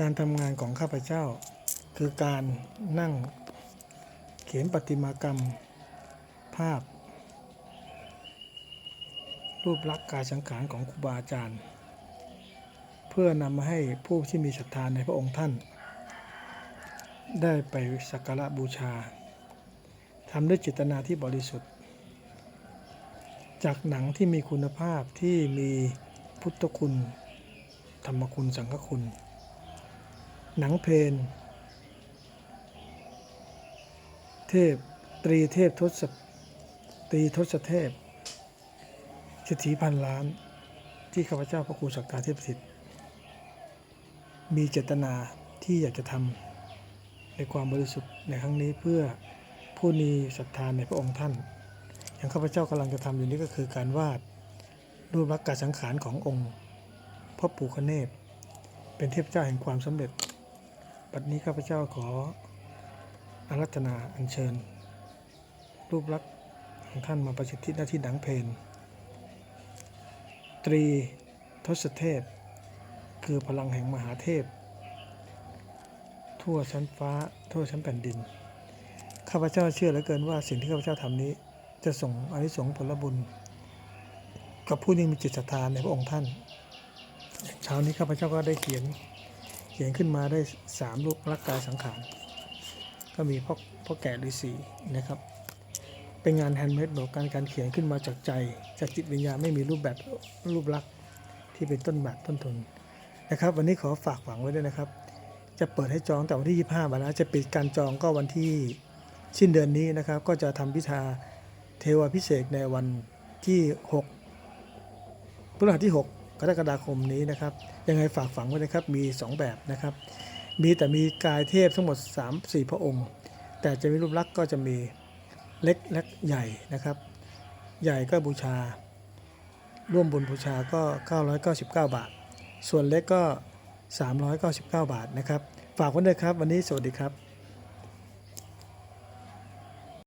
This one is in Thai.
การทำงานของข้าพเจ้า คือการนั่งเขียนประติมากรรม ภาพ รูปลักษณ์กายสังขารของครูบาอาจารย์ เพื่อนำมาให้ผู้ที่มีศรัทธาในพระองค์ท่าน ได้ไปสักการะบูชาทำด้วยเจตนาที่บริสุทธิ์ จากหนังที่มีคุณภาพที่มีพุทธคุณ ธรรมคุณสังฆคุณ หนังเพลนเทพ ตรีเทพทศตรีทศเทพเศรษฐีพันล้าน ที่ข้าพเจ้าพระครูสักการเทพสิทธิ์ มีเจตนาที่อยากจะทำในความบริสุทธิ์ในครั้งนี้เพื่อผู้มีศรัทธาในพระองค์ท่าน อย่างข้าพเจ้ากำลังจะทำอยู่นี้ก็คือการวาดรูปลักษณ์การสังขารขององค์พ่อปู่คเนศเป็นเทพเจ้าแห่งความสำเร็จ บัดนี้ข้าพเจ้าขออารัธนาอัญเชิญ รูปลักษณ์ของท่านมาประสิทธิหน้าที่หนังเพนตรีทศเทพ คือพลังแห่งมหาเทพ ทั่วชั้นฟ้า ทั่วชั้นแผ่นดิน ข้าพเจ้าเชื่อเหลือเกินว่าสิ่งที่ข้าพเจ้าทำนี้ จะส่งอานิสงส์ผลบุญ กับผู้ที่มีจิตศรัทธาในพระองค์ท่านเช้านี้ข้าพเจ้าก็ได้เขียน เขียนขึ้นมาได้สามรูปลักษณ์กายสังขาร ก็มีพ่อพ่อแก่ฤาษีนะครับ เป็นงานแฮนด์เมดบอกการการเขียนขึ้นมาจากใจ จากจิตวิญญาณไม่มีรูปแบบรูปลักษณ์ที่เป็นต้นแบบต้นทุนนะครับ วันนี้ขอฝากฝังไว้ด้วยนะครับ จะเปิดให้จองแต่วันที่ 25มาแล้วจะปิดการจองก็วันที่สิ้นเดือนนี้นะครับ ก็จะทำพิธาเทวาพิเศษในวันที่ 6พฤหัสที่ 6 กรกฎาคมนี้นะครับ ยังไงฝากฝังไว้นะครับมี 2 แบบนะครับ มีแต่มีกายเทพทั้งหมด 3 4 พระองค์ แต่จะมีรูปลักษณ์ก็จะมีเล็กและใหญ่นะครับ ใหญ่ก็บูชา ร่วมบุญบูชาก็ 999 บาท ส่วนเล็กก็ 399 บาทนะครับ ฝากไว้ด้วยครับ วันนี้สวัสดีครับ